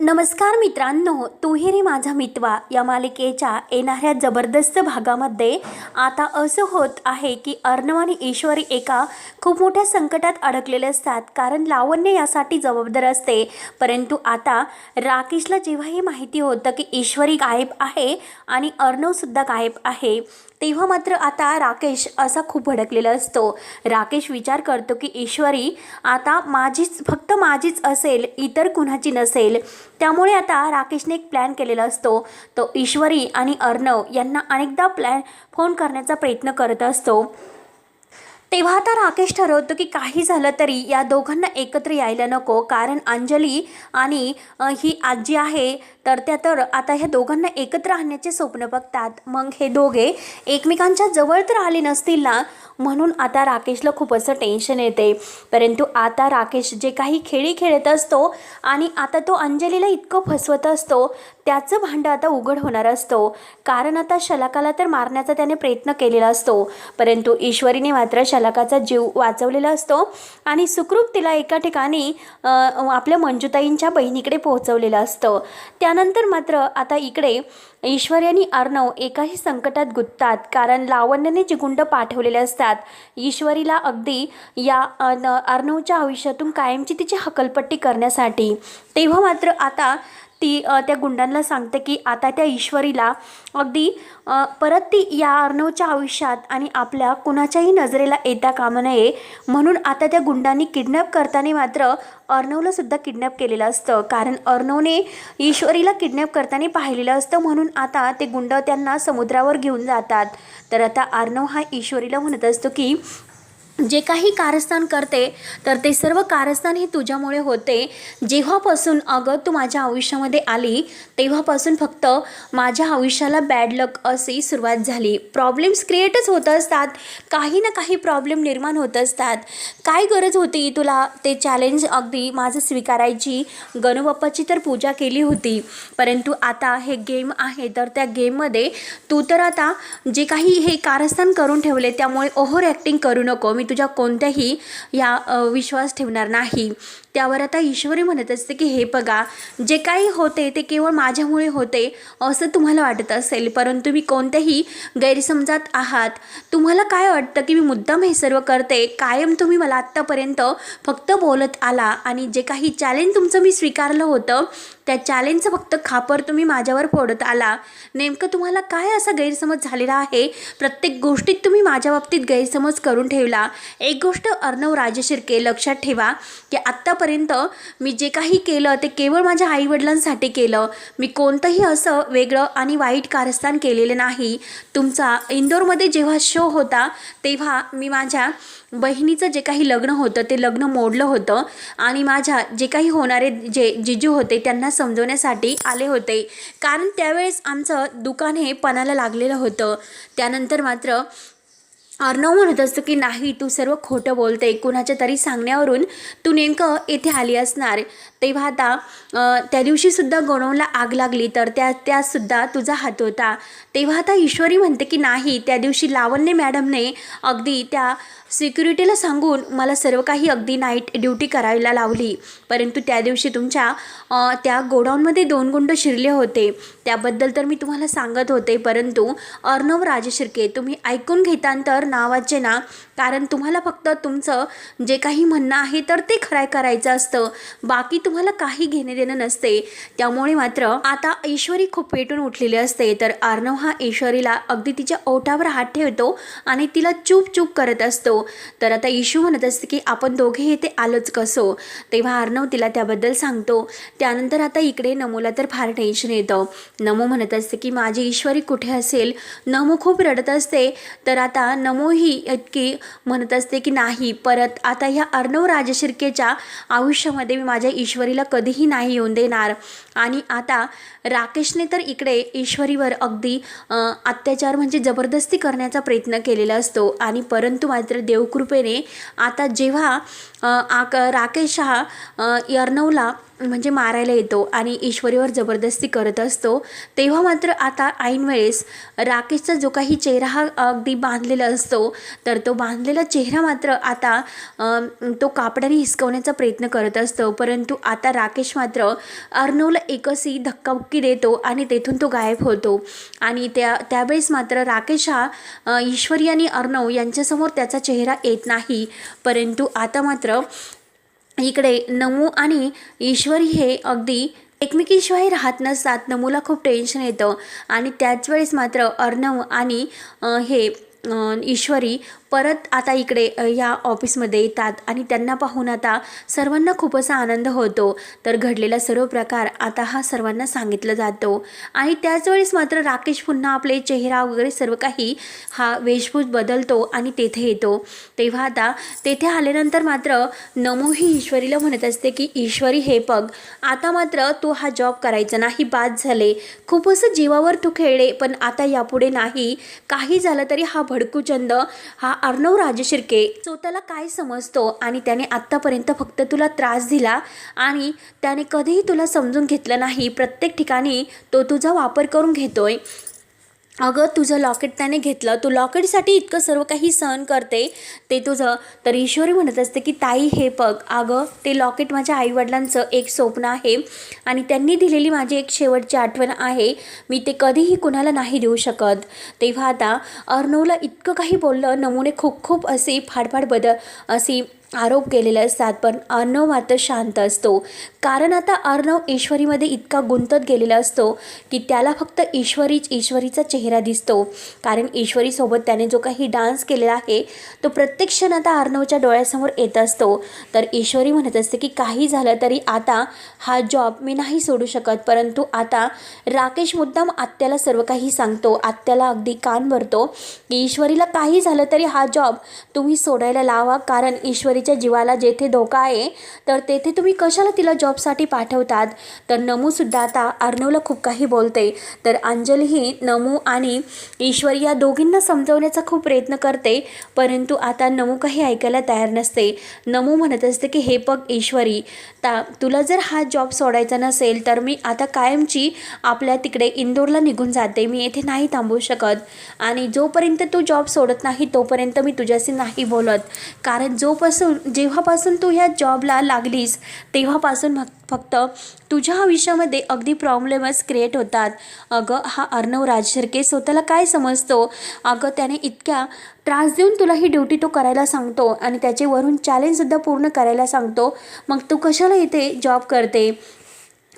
नमस्कार मित्रांनो तूही रे माझा मितवा या मालिकेच्या येणाऱ्या जबरदस्त भागामध्ये. आता असं होत आहे की अर्णव आणि ईश्वरी एका खूप मोठ्या संकटात अडकलेले असतात कारण लावण्य यासाठी जबाबदार असते. परंतु आता राकेशला जेव्हा हे माहिती होतं की ईश्वरी गायब आहे आणि अर्णवसुद्धा गायब आहे तेव्हा मात्र आता राकेश असा खूप भडकलेला असतो. राकेश विचार करतो की ईश्वरी आता माझीच फक्त माझीच असेल इतर कुणाची नसेल. त्यामुळे आता राकेशने एक प्लॅन केलेला असतो. तो ईश्वरी आणि अर्णव यांना अनेकदा प्लॅन फोन करण्याचा प्रयत्न करत असतो. तेव्हा आता राकेश ठरवतो की काही झालं तरी या दोघांना एकत्र यायला नको. कारण अंजली आणि ही आजी आहे तर त्या तर आता ह्या दोघांना एकत्र आणण्याचे स्वप्न बघतात. मग हे दोघे एकमेकांच्या जवळ तर आले नसतील ना? म्हणून आता राकेशला खूप असं टेन्शन येते. परंतु आता राकेश जे काही खेळी खेळत असतो आणि आता तो अंजलीला इतकं फसवत असतो त्याचं भांडं आता उघड होणार असतो. कारण आता शलाकाला तर मारण्याचा त्याने प्रयत्न केलेला असतो. परंतु ईश्वरीने मात्र शलाकाचा जीव वाचवलेला असतो आणि सुखरूप तिला एका ठिकाणी आपल्या मंजुताईंच्या बहिणीकडे पोहोचवलेलं असतं. त्यानंतर मात्र आता इकडे ईश्वर आणि अर्णव एकाही संकटात गुंततात. कारण लावण्याने जे गुंड पाठवलेले असतात ईश्वरीला अगदी या अर्णवच्या आयुष्यातून कायमची तिची हकलपट्टी करण्यासाठी. तेव्हा मात्र आता ती त्या गुंडांना सांगते की आता त्या ईश्वरीला अगदी परत ती या अर्णवच्या आयुष्यात आणि आपल्या कुणाच्याही नजरेला येता कामा नये म्हणून आता त्या गुंडांनी किडनॅप करताना मात्र अर्णवला सुद्धा किडनॅप केलेलं असतं. कारण अर्णवने ईश्वरीला किडनॅप करताना पाहिलेलं असतं म्हणून आता ते गुंड त्यांना समुद्रावर घेऊन जातात. तर आता अर्णव हा ईश्वरीला म्हणत असतो की जे काही कारस्थान करते तर ते सर्व कारस्थान हे तुझ्यामुळे होते. जेव्हापासून अगं तू माझ्या आयुष्यामध्ये आली तेव्हापासून फक्त माझ्या आयुष्याला बॅड लक अशी सुरुवात झाली. प्रॉब्लेम्स क्रिएटच होत असतात. काही ना काही प्रॉब्लेम निर्माण होत असतात. काय गरज होती तुला ते चॅलेंज अगदी माझं स्वीकारायची? गणबाप्पाची तर पूजा केली होती. परंतु आता हे गेम आहे तर त्या गेममध्ये तू तर आता जे काही हे कारस्थान करून ठेवले त्यामुळे ओव्हर ॲक्टिंग करू नको. मी तुझ्या कोणत्याही या विश्वास ठेवणार नाही. त्यावर आता ईश्वरी म्हणत असते की हे बघा जे काही होते ते केवळ माझ्यामुळे होते असं तुम्हाला वाटत असेल परंतु मी कोणत्याही गैरसमजात आहात. तुम्हाला काय वाटतं की मी मुद्दाम हे सर्व करते? कायम तुम्ही मला आत्तापर्यंत फक्त बोलत आला आणि जे काही चॅलेंज तुमचं मी स्वीकारलं होतं त्या चॅलेंजचं फक्त खापर तुम्ही माझ्यावर फोडत आला. नेमकं तुम्हाला काय असा गैरसमज झालेला आहे? प्रत्येक गोष्टीत तुम्ही माझ्या बाबतीत गैरसमज करून ठेवला. एक गोष्ट अर्णव राजशिर्के लक्षात ठेवा की आत्तापर्यंत मी जे काही केलं ते केवळ माझ्या आईवडिलांसाठी केलं. मी कोणतंही असं वेगळं आणि वाईट कारस्थान केलेलं नाही. तुमचा इंदोरमध्ये जेव्हा शो होता तेव्हा मी माझ्या बहिणीचं जे काही लग्न होतं ते लग्न मोडलं होतं. आणि माझ्या जे काही होणारे जे जिजू होते त्यांना समजवण्यासाठी आले होते. कारण त्यावेळेस आमचं दुकान हे पणाला लागलेलं होतं. त्यानंतर मात्र अर्णव म्हणत असतो की नाही तू सर्व खोटं बोलते कुणाच्या तरी सांगण्यावरून तू नेमकं येथे आली असणार. तेव्हा आता त्या दिवशीसुद्धा गणवला आग लागली तर त्या त्यातसुद्धा तुझा हात होता. तेव्हा आता ईश्वरी म्हणते की नाही त्या दिवशी लावण्य मॅडमने अगदी त्या सिक्युरिटीला सांगून मला सर्व काही अगदी नाईट ड्युटी करायला लावली. परंतु त्या दिवशी तुमच्या त्या गोडाऊनमध्ये दोन गुंड शिरले होते. त्याबद्दल तर मी तुम्हाला सांगत होते. परंतु अर्णव राजशिर्के तुम्ही ऐकून घेतांतर नावाचे ना कारण तुम्हाला फक्त तुमचं जे काही म्हणणं आहे तर ते खराय करायचं असतं. बाकी तुम्हाला काही घेणे देणं नसते. त्यामुळे मात्र आता ईश्वरी खूप पेटून उठलेली असते. तर अर्णव हा ईश्वरीला अगदी तिच्या ओठावर हात ठेवतो आणि तिला चूप चूप करत असतो. तर आता इशू म्हणत असते की आपण दोघे येथे आलोच कसो? तेव्हा अर्णव तिला त्याबद्दल सांगतो. त्यानंतर आता इकडे नमूला तर फार टेन्शन येतं. नमू म्हणत असते की माझी ईश्वरी कुठे असेल? नमू खूप रडत असते. तर आता नमू ही इतकी म्हणत असते की नाही परत आता ह्या अर्णव राजशिर्केच्या आयुष्यामध्ये मी माझ्या ईश्वरीला कधीही नाही येऊन देणार. आणि आता राकेशने तर इकडे ईश्वरीवर अगदी अत्याचार म्हणजे जबरदस्ती करण्याचा प्रयत्न केलेला असतो. आणि परंतु मात्र देवकृपेने आता जेव्हा आक राकेश हा अ, म्हणजे मारायला येतो आणि ईश्वरीवर जबरदस्ती करत असतो तेव्हा मात्र आता ऐन वेळेस राकेशचा जो काही चेहरा हा अगदी बांधलेला असतो तर तो बांधलेला चेहरा मात्र आता तो कापडाने हिसकवण्याचा प्रयत्न करत असतो. परंतु आता राकेश मात्र अर्णवला एकसी धक्काबुक्की देतो आणि तेथून तो गायब होतो. आणि त्या त्यावेळेस मात्र राकेश हा ईश्वरी आणि अर्णव यांच्यासमोर त्याचा चेहरा येत नाही. परंतु आता मात्र इकडे नमू आणि ईश्वरी हे अगदी एकमेकीशिवाय राहत नसतात. नमूला खूप टेन्शन येतं. आणि त्याच वेळेस मात्र अर्णव आणि हे ईश्वरी परत आता इकडे या ऑफिसमध्ये येतात आणि त्यांना पाहून आता सर्वांना खूप असा आनंद होतो. तर घडलेला सर्व प्रकार आता हा सर्वांना सांगितलं जातो. आणि त्याच वेळेस मात्र राकेश पुन्हा आपले चेहरा वगैरे सर्व काही हा वेशभूष बदलतो आणि तेथे येतो. तेव्हा आता तेथे आल्यानंतर मात्र नमो ही ईश्वरीला म्हणत असते की ईश्वरी हे पग आता मात्र तू हा जॉब करायचा नाही बाद झाले. खूप असं जीवावर तू खेळले पण आता यापुढे नाही. काही झालं तरी हा भडकूचंद हा अर्णव राजशिर्के स्वतःला काय समजतो आणि त्याने आत्तापर्यंत फक्त तुला त्रास दिला आणि त्याने कधीही तुला समजून घेतलं नाही प्रत्येक ठिकाणी तो तुझा वापर करून घेतोय. अगं तुझं लॉकेट त्याने घेतलं. तू लॉकेटसाठी इतकं सर्व काही सहन करते. ते तुझं तर ईश्वरी म्हणत असते की ताई हे बघ. अगं ते लॉकेट माझ्या आईवडिलांचं एक स्वप्न आहे आणि त्यांनी दिलेली माझी एक शेवटची आठवण आहे. मी ते कधीही कुणाला नाही देऊ शकत. तेव्हा आता अर्णवला इतकं काही बोललं. नमुने खूप खूप असे फाडफाड बदल अशी आरोप केलेले असतात पण अर्णव मात्र शांत असतो. कारण आता अर्णव ईश्वरीमध्ये इतका गुंतत गेलेला असतो की त्याला फक्त ईश्वरीच ईश्वरीचा चेहरा दिसतो. कारण ईश्वरीसोबत त्याने जो काही डान्स केलेला आहे तो प्रत्येक क्षण आता अर्णवच्या डोळ्यासमोर येत असतो. तर ईश्वरी म्हणत असते की काही झालं तरी आता हा जॉब मी नाही सोडू शकत परंतु आता राकेश मुद्दाम आत्याला सर्व काही सांगतो. आत्याला अगदी कान भरतो की ईश्वरीला काही झालं तरी हा जॉब तुम्ही सोडायला लावा कारण ईश्वरी शेतकरीच्या जीवाला जेथे धोका आहे तर तेथे तुम्ही कशाला तिला जॉबसाठी पाठवतात? तर नमूसुद्धा आता अर्णवला खूप काही बोलते. तर अंजलीही नमू आणि ईश्वरी या दोघींना समजवण्याचा खूप प्रयत्न करते परंतु आता नमू काही ऐकायला तयार नसते. नमू म्हणत असते की हे बघ ईश्वरी ता तुला जर हा जॉब सोडायचा नसेल तर मी आता कायमची आपल्या तिकडे इंदोरला निघून जाते. मी येथे नाही थांबू शकत. आणि जोपर्यंत तू जॉब सोडत नाही तोपर्यंत मी तुझ्याशी नाही बोलत. कारण जोपासून जेव्हापासून तू ह्या जॉबला लागलीस तेव्हापासून फक- फक्त तुझ्या आयुष्यामध्ये अगदी प्रॉब्लेमच क्रिएट होतात. अगं हा अर्णव राजशर्के स्वतःला काय समजतो? अगं त्याने इतक्या त्रास देऊन तुला ही ड्युटी तो करायला सांगतो आणि त्याचे वरून चॅलेंजसुद्धा पूर्ण करायला सांगतो. मग तू कशाला इथे जॉब करते?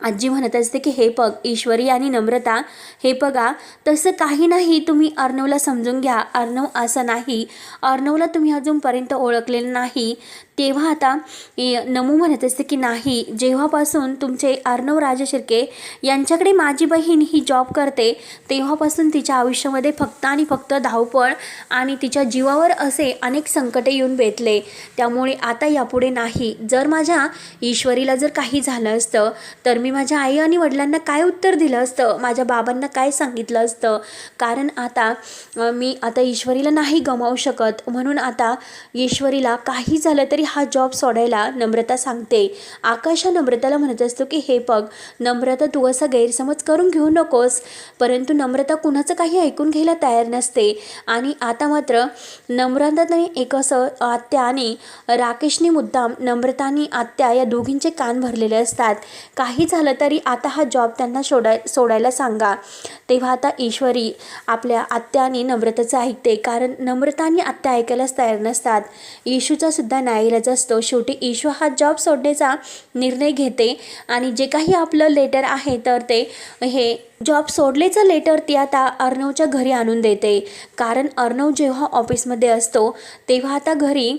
आजी म्हणत असते की हे बघ ईश्वरी आणि नम्रता हे बघा तसं काही नाही. तुम्ही अर्णवला समजून घ्या. अर्णव असं नाही. अर्णवला तुम्ही अजूनपर्यंत ओळखलेलं नाही. तेव्हा आता नमू म्हणत असते की नाही जेव्हापासून तुमचे अर्णव राजशिर्के यांच्याकडे माझी बहीण ही जॉब करते तेव्हापासून तिच्या आयुष्यामध्ये फक्त आणि फक्त धावपळ आणि तिच्या जीवावर असे अनेक संकटे येऊन बेतले. त्यामुळे आता यापुढे नाही. जर माझ्या ईश्वरीला जर काही झालं असतं तर मी माझ्या आई आणि वडिलांना काय उत्तर दिलं असतं? माझ्या बाबांना काय सांगितलं असतं? कारण आता मी आता ईश्वरीला नाही गमावू शकत. म्हणून आता ईश्वरीला काही झालं तरी हा जॉब सोडायला नम्रता सांगते. आकाश हा नम्रताला म्हणत असतो की हे बघ नम्रता तू असा गैरसमज करून घेऊ नकोस परंतु नम्रता कुणाचं काही ऐकून घ्यायला तयार नसते. आणि आता मात्र नम्रताने एक असं आत्या आणि राकेशने मुद्दाम नम्रता आणि आत्या या दोघींचे कान भरलेले असतात. काही झालं तरी आता हा जॉब त्यांना सोडाय सोडायला सांगा. तेव्हा आता ईश्वरी आपल्या आत्या आणि नम्रताचं ऐकते कारण नम्रता आणि आत्या ऐकायलाच तयार नसतात. येशूचा सुद्धा गरज असतो. शेवटी ईश्व हा जॉब सोडण्याचा निर्णय घेते आणि जे काही आपलं लेटर आहे तर ते हे जॉब सोडलेचं लेटर ती आता अर्णवच्या घरी आणून देते. कारण अर्णव जेव्हा ऑफिसमध्ये असतो तेव्हा आता घरी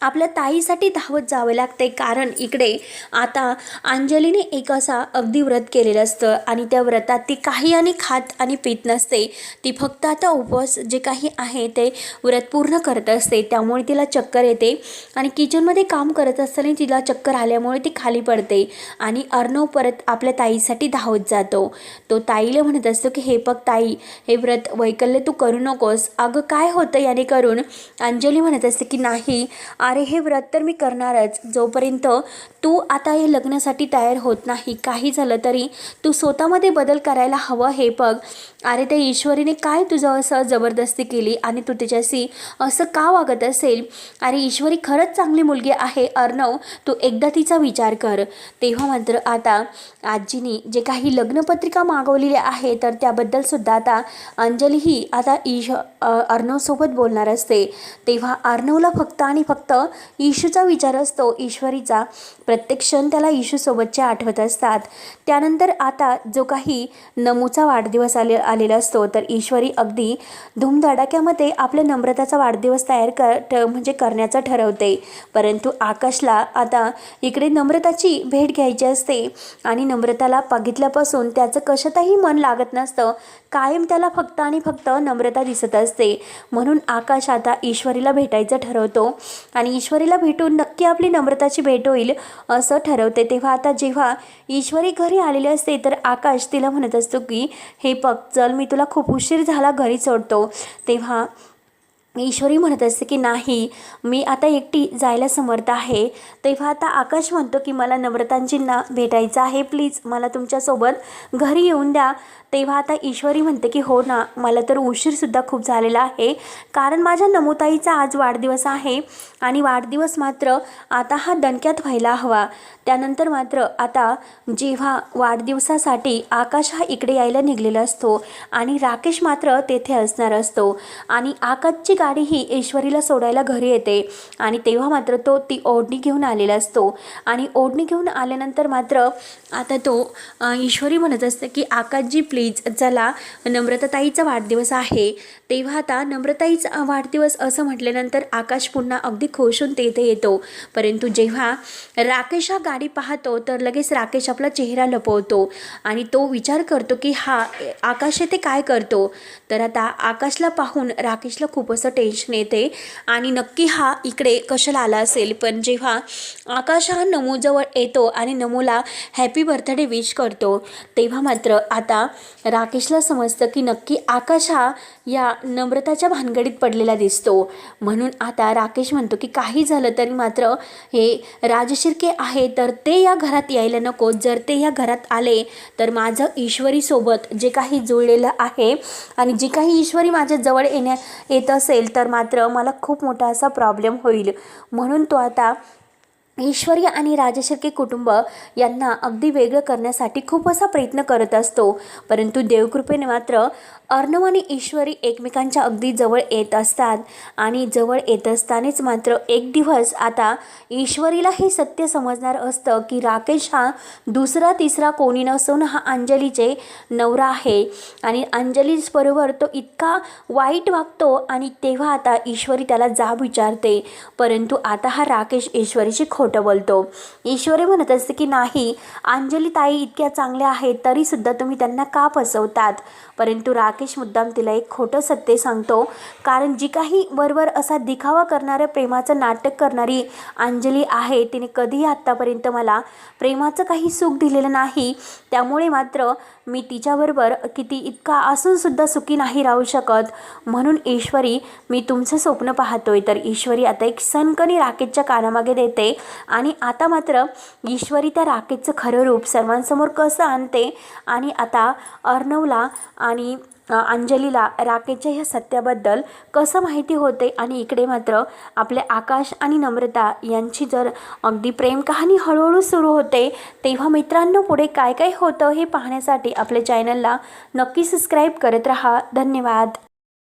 आपल्या ताईसाठी धावत जावे लागते. कारण इकडे आता अंजलीने एक असा अगदी व्रत केलेलं असतं आणि त्या व्रतात ती काही आणि खात आणि पित नसते. ती फक्त आता उपवास जे काही आहे ते व्रत पूर्ण करत असते. त्यामुळे तिला चक्कर येते आणि किचनमध्ये काम करत असताना तिला चक्कर आल्यामुळे ती खाली पडते आणि अर्णव परत आपल्या ताईसाठी धावत जातो. तो ताईला म्हणत असतो की हे बघ ताई हे व्रत वैकल्य तू करू नकोस. अगं काय होतं याने करून? अंजली म्हणत असते की नाही अरे हे व्रत तर मी करणारच. जोपर्यंत तू आता हे लग्नासाठी तयार होत नाही. काही झालं तरी तू स्वतःमध्ये बदल करायला हवं हे बघ. अरे त्या ईश्वरीने काय तुझं असं जबरदस्ती केली आणि तू तिच्याशी असं का वागत असेल? अरे ईश्वरी खरंच चांगली मुलगी आहे. अर्णव तू एकदा तिचा विचार कर. तेव्हा मात्र आता आजीनी जे काही लग्नपत्रिका मागवलेली आहे तर त्याबद्दल सुद्धा आता अंजली ही आता ईश अर्णवसोबत बोलणार असते. तेव्हा अर्णवला फक्त आणि फक्त ईशूचा विचार असतो ईश्वरीचा. प्रत्येक क्षण त्याला येशूसोबतच्या आठवत असतात. त्यानंतर आता जो काही नमूचा वाढदिवस आले आलेला असतो तर ईश्वरी अगदी धूमधडाक्यामध्ये आपल्या नम्रताचा वाढदिवस तयार कर ठ- म्हणजे करण्याचं ठरवते. परंतु आकाशला आता इकडे नम्रताची भेट घ्यायची असते आणि नम्रताला बघितल्यापासून त्याचं कशातही मन लागत नसतं. कायम त्याला फक्त आणि फक्त नम्रता दिसत असते. म्हणून आकाश आता ईश्वरीला भेटायचं ठरवतो. आणि ईश्वरीला भेटून नक्की आपली नम्रताची भेट होईल. असं ठरवते. तेव्हा आता जेव्हा ईश्वरी घरी आलेली असते तर आकाश तिला म्हणत असतो की हे बघ चल मी तुला खूप उशीर झाला घरी सोडतो. तेव्हा ईश्वरी म्हणत असते की नाही मी आता एकटी जायला समर्थ आहे. तेव्हा आता आकाश म्हणतो की मला नम्रतांजींना भेटायचं आहे प्लीज मला तुमच्यासोबत घरी येऊन द्या. तेव्हा आता ईश्वरी म्हणते की हो ना मला तर उशीरसुद्धा खूप झालेला आहे. कारण माझ्या नमुताईचा आज वाढदिवस आहे आणि वाढदिवस मात्र आता हा दणक्यात व्हायला हवा. त्यानंतर मात्र आता जेव्हा वाढदिवसासाठी आकाश हा इकडे यायला निघलेला असतो आणि राकेश मात्र तेथे असणार असतो आणि आकाशची गाडी ही ईश्वरीला सोडायला घरी येते. आणि तेव्हा मात्र तो ती ओढणी घेऊन आलेला असतो. आणि ओढणी घेऊन आल्यानंतर मात्र आता तो ईश्वरी म्हणत असते की आकाशजी प्लीज चला. नम्रताताईचा वाढदिवस आहे. तेव्हा आता नम्रताईचा वाढदिवस असं म्हटल्यानंतर आकाश पुन्हा अगदी खुश होऊन तेथे येतो. परंतु जेव्हा राकेश हा गाडी पाहतो तर लगेच राकेश आपला चेहरा लपवतो. आणि तो विचार करतो की हा आकाश येथे काय करतो? तर आता आकाशला पाहून राकेशला खूप असं टेन्शन येते. आणि नक्की हा इकडे कशाला आला असेल? पण जेव्हा आकाश हा नमूजवळ येतो आणि नमूला हॅपी बर्थडे विश करतो तेव्हा मात्र आता राकेशला समजतं की नक्की आकाश हा या नम्रताच्या भानगडीत पडलेला दिसतो. म्हणून आता राकेश म्हणतो की काही झालं तरी मात्र हे राजशिर्के आहे तर ते या घरात यायला नको. जर ते या घरात आले तर माझं ईश्वरीसोबत जे काही जुळलेलं आहे आणि जी काही ईश्वरी माझ्या जवळ येण्या येत असेल तर मात्र मला खूप मोठा असा प्रॉब्लेम होईल. म्हणून तो आता ईश्वरी आणि राजशर्के कुटुंब यांना अगदी वेगळं करण्यासाठी खूप असा प्रयत्न करत असतो. परंतु देवकृपेने मात्र अर्णव आणि ईश्वरी एकमेकांच्या अगदी जवळ येत असतात आणि जवळ येत असतानाच मात्र एक दिवस आता ईश्वरीला हे सत्य समजणार असतं की राकेश हा दुसरा तिसरा कोणी नसून हा अंजलीचे नवरा आहे. आणि अंजलीबरोबर तो इतका वाईट वागतो आणि तेव्हा आता ईश्वरी त्याला जाब विचारते. परंतु आता हा राकेश ईश्वरीची खोट बोलतो. ईश्वरी म्हणत असते की नाही अंजली ताई इतक्या चांगल्या आहेत तरीसुद्धा तुम्ही त्यांना का फसवतात? परंतु राकेश मुद्दाम तिला एक खोटं सत्य सांगतो. कारण जी काही वरवर असा दिखावा करणाऱ्या प्रेमाचं नाटक करणारी अंजली आहे तिने कधीही आत्तापर्यंत मला प्रेमाचं काही सुख दिलेलं नाही. त्यामुळे मात्र मी तिच्याबरोबर किती इतका असूनसुद्धा सुखी नाही राहू शकत. म्हणून ईश्वरी मी तुमचं स्वप्न पाहतोय. तर ईश्वरी आता एक सनकणी राकेशच्या कानामागे देते. आणि आता मात्र ईश्वरी त्या राकेशचं खरं रूप सर्वांसमोर कसं आणते? आणि आता अर्णवला आणि अंजलीला राकेशच्या ह्या सत्याबद्दल कसं माहिती होते? आणि इकडे मात्र आपले आकाश आणि नम्रता यांची जर अगदी प्रेम कहाणी हळूहळू सुरू होते तेव्हा मित्रांनो पुढे काय काय होतं हे पाहण्यासाठी आपल्या चॅनलला नक्की सबस्क्राईब करत राहा. धन्यवाद.